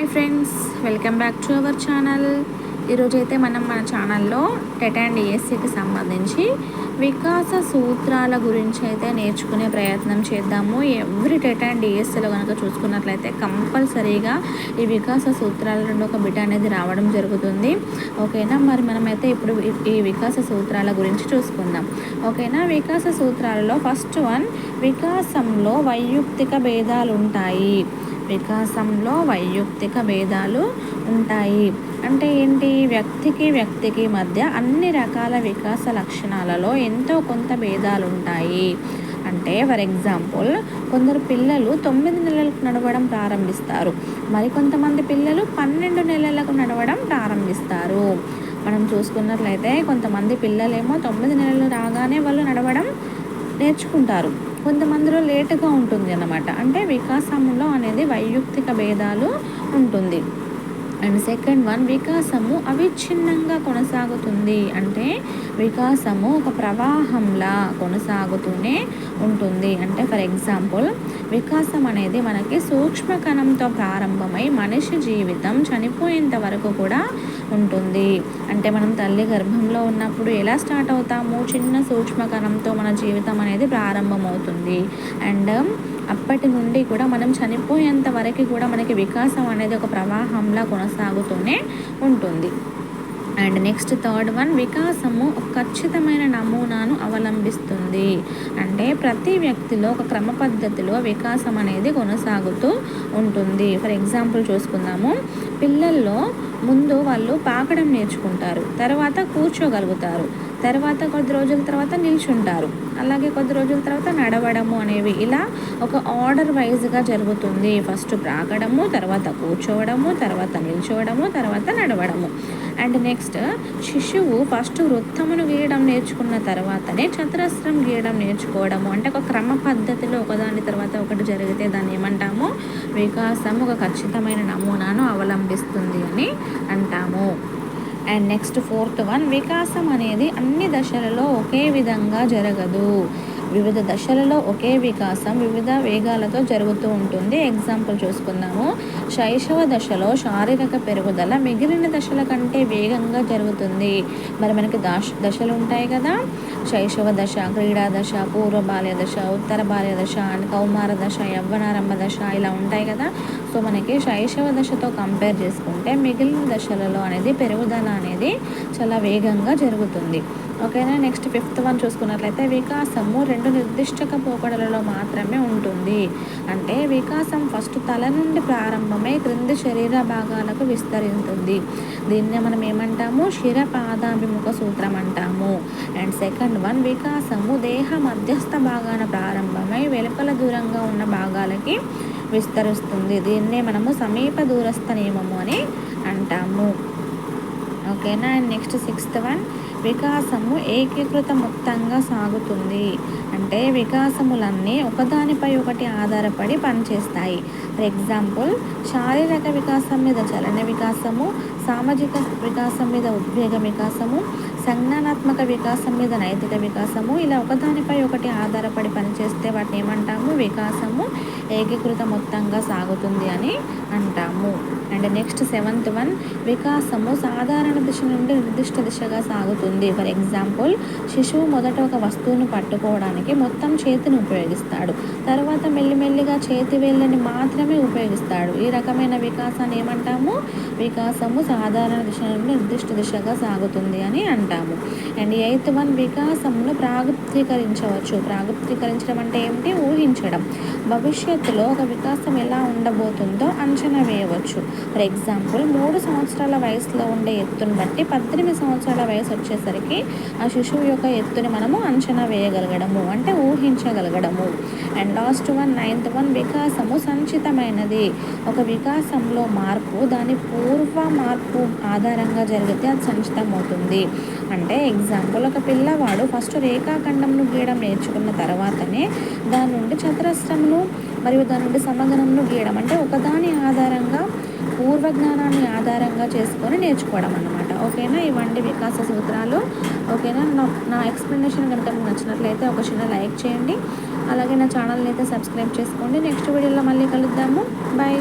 Hi friends welcome back to our channel. ఈరోజైతే మనం మన ఛానల్లో టెట్ అండ్ ఈఎస్సికి సంబంధించి వికాస సూత్రాల గురించి అయితే నేర్చుకునే ప్రయత్నం చేద్దాము. ఎవ్రీ టెట్ అండ్ డిఎస్సీలో కనుక చూసుకున్నట్లయితే కంపల్సరీగా ఈ వికాస సూత్రాల నుండి ఒక బిట్ అనేది రావడం జరుగుతుంది. ఓకేనా? మరి మనమైతే ఇప్పుడు ఈ వికాస సూత్రాల గురించి చూసుకుందాం. ఓకేనా? వికాస సూత్రాలలో ఫస్ట్ వన్ వికాసంలో వైయుక్తిక భేదాలు ఉంటాయి వికాసంలో వైయుక్తిక భేదాలు ఉంటాయి. అంటే ఏంటి? వ్యక్తికి వ్యక్తికి మధ్య అన్ని రకాల వికాస లక్షణాలలో ఎంతో కొంత భేదాలు ఉంటాయి అంటే ఫర్ ఎగ్జాంపుల్ కొందరు పిల్లలు తొమ్మిది నెలలకు నడవడం ప్రారంభిస్తారు. మరికొంతమంది పిల్లలు పన్నెండు నెలలకు నడవడం ప్రారంభిస్తారు. మనం చూసుకున్నట్లయితే కొంతమంది పిల్లలేమో తొమ్మిది నెలలు రాగానే వాళ్ళు నడవడం నేర్చుకుంటారు. కొంతమందిలో లేటుగా ఉంటుంది అన్నమాట. అంటే వికాసంలో అనేది వైయుక్తిక భేదాలు ఉంటుంది. అండ్ సెకండ్ వన్ వికాసము అవిచ్ఛిన్నంగా కొనసాగుతుంది. అంటే వికాసము ఒక ప్రవాహంలా కొనసాగుతూనే ఉంటుంది. అంటే ఫర్ ఎగ్జాంపుల్ వికాసం అనేది మనకి సూక్ష్మ కణంతో ప్రారంభమై మనిషి జీవితం చనిపోయేంత వరకు కూడా ఉంటుంది. అంటే మనం తల్లి గర్భంలో ఉన్నప్పుడు ఎలా స్టార్ట్ అవుతాము? చిన్న సూక్ష్మ కణంతో మన జీవితం అనేది ప్రారంభమవుతుంది. అండ్ అప్పటి నుండి కూడా మనం చనిపోయేంత వరకు కూడా మనకి వికాసం అనేది ఒక ప్రవాహంలా కొనసాగుతూనే ఉంటుంది. అండ్ నెక్స్ట్ థర్డ్ వన్ వికాసము ఒక ఖచ్చితమైన నమూనాను అవలంబిస్తుంది. అంటే ప్రతి వ్యక్తిలో ఒక క్రమ పద్ధతిలో వికాసం అనేది కొనసాగుతూ ఉంటుంది. ఫర్ ఎగ్జాంపుల్ చూసుకుందాము. పిల్లల్లో ముందు వాళ్ళు పాకడం నేర్చుకుంటారు. తర్వాత కూర్చోగలుగుతారు. తర్వాత కొద్ది రోజుల తర్వాత నిల్చుంటారు. అలాగే కొద్ది రోజుల తర్వాత నడవడము అనేవి ఇలా ఒక ఆర్డర్ వైజ్గా జరుగుతుంది. ఫస్ట్ ప్రాకడము తర్వాత కూర్చోవడము తర్వాత నిల్చోవడము తర్వాత నడవడము. అండ్ నెక్స్ట్ శిశువు ఫస్ట్ వృత్తమును గీయడం నేర్చుకున్న తర్వాతనే చతురస్రం గీయడం నేర్చుకోవడము. అంటే ఒక క్రమ పద్ధతిలో ఒకదాని తర్వాత ఒకటి జరిగితే దాన్ని ఏమంటాము? వికాసం ఒక ఖచ్చితమైన నమూనాను అవలంబిస్తుంది అని అంటాము. అండ్ నెక్స్ట్ ఫోర్త్ వన్ వికాసం అనేది అన్ని దశలలో ఒకే విధంగా జరగదు. వివిధ దశలలో ఒకే వికాసం వివిధ వేగాలతో జరుగుతూ ఉంటుంది. ఎగ్జాంపుల్ చూసుకుందాము. శైశవ దశలో శారీరక పెరుగుదల మిగిలిన దశల కంటే వేగంగా జరుగుతుంది. మరి మనకి దశ దశలు ఉంటాయి కదా? శైశవ దశ క్రీడా దశ పూర్వ బాల్య దశ ఉత్తర బాల్య దశ కౌమార దశ యవ్వనారంభ దశ ఇలా ఉంటాయి కదా? సో మనకి శైశవ దశతో కంపేర్ చేసుకుంటే మిగిలిన దశలలో అనేది పెరుగుదల అనేది చాలా వేగంగా జరుగుతుంది. ఓకేనా? నెక్స్ట్ ఫిఫ్త్ వన్ చూసుకున్నట్లయితే వికాసము రెండు నిర్దిష్టక పోకడలలో మాత్రమే ఉంటుంది. అంటే వికాసం ఫస్ట్ తల నుండి ప్రారంభం ఆమె క్రింది శరీర భాగాలకు విస్తరిస్తుంది దీన్నే మనం ఏమంటాము? శిరపాదాభిముఖ సూత్రం అంటాము. అండ్ సెకండ్ వన్ వికాసము దేహ మధ్యస్థ భాగాన ప్రారంభమై వెలుపల దూరంగా ఉన్న భాగాలకి విస్తరిస్తుంది. దీన్నే మనము సమీప దూరస్థ నియమము అని అంటాము. ఓకేనా? అండ్ నెక్స్ట్ సిక్స్త్ వన్ వికాసము ఏకీకృత మొత్తంగా సాగుతుంది. అంటే వికాసములన్నీ ఒకదానిపై ఒకటి ఆధారపడి పనిచేస్తాయి. ఫర్ ఎగ్జాంపుల్ శారీరక వికాసం మీద చలన వికాసము సామాజిక వికాసం మీద ఉద్వేగ వికాసము సంజ్ఞానాత్మక వికాసం మీద నైతిక వికాసము ఇలా ఒకదానిపై ఒకటి ఆధారపడి పనిచేస్తే వాటిని ఏమంటాము? వికాసము ఏకీకృత మొత్తంగా సాగుతుంది అని అంటాము. అండ్ నెక్స్ట్ సెవెంత్ వన్ వికాసము సాధారణ దిశ నుండి నిర్దిష్ట దిశగా సాగుతుంది. ఫర్ ఎగ్జాంపుల్ శిశువు మొదట ఒక వస్తువును పట్టుకోవడానికి మొత్తం చేతిని ఉపయోగిస్తాడు. తర్వాత మెల్లిమెల్లిగా చేతి వేళ్ళని మాత్రమే ఉపయోగిస్తాడు. ఈ రకమైన వికాసాన్ని ఏమంటాము? వికాసము సాధారణ దిశ నుండి నిర్దిష్ట దిశగా సాగుతుంది అని ఉంటాము. అండ్ ఎయిత్ వన్ వికాసమును ప్రాగుప్తీకరించవచ్చు. ప్రాగుప్తీకరించడం అంటే ఏమిటి? ఊహించడం. భవిష్యత్తులో ఒక వికాసం ఎలా ఉండబోతుందో అంచనా వేయవచ్చు. ఫర్ ఎగ్జాంపుల్ మూడు సంవత్సరాల వయసులో ఉండే ఎత్తును బట్టి పద్దెనిమిది సంవత్సరాల వయసు వచ్చేసరికి ఆ శిశువు యొక్క ఎత్తుని మనము అంచనా వేయగలగడము అంటే ఊహించగలగడము. And last one ninth one వికాసము సంచితమైనది. ఒక వికాసంలో మార్పు దాని పూర్వ మార్పు ఆధారంగా జరిగితే అది సంచితమవుతుంది. అంటే ఎగ్జాంపుల్ ఒక పిల్లవాడు ఫస్ట్ రేఖాఖండంను గీయడం నేర్చుకున్న తర్వాతనే దాని నుండి చతురస్రమును మరియు దాని నుండి సమగనంను గీయడం అంటే ఒకదాని ఆధారంగా పూర్వజ్ఞానాన్ని ఆధారంగా చేసుకొని నేర్చుకోవడం అనమాట ఓకేనా? ఇవ్వండి వికాస సూత్రాలు. ఓకేనా? నా నా ఎక్స్ప్లెనేషన్ కనుక మీకు నచ్చినట్లయితే ఒక చిన్న లైక్ చేయండి. అలాగే నా ఛానల్ని అయితే సబ్స్క్రైబ్ చేసుకోండి. నెక్స్ట్ వీడియోలో మళ్ళీ కలుద్దాము. బాయ్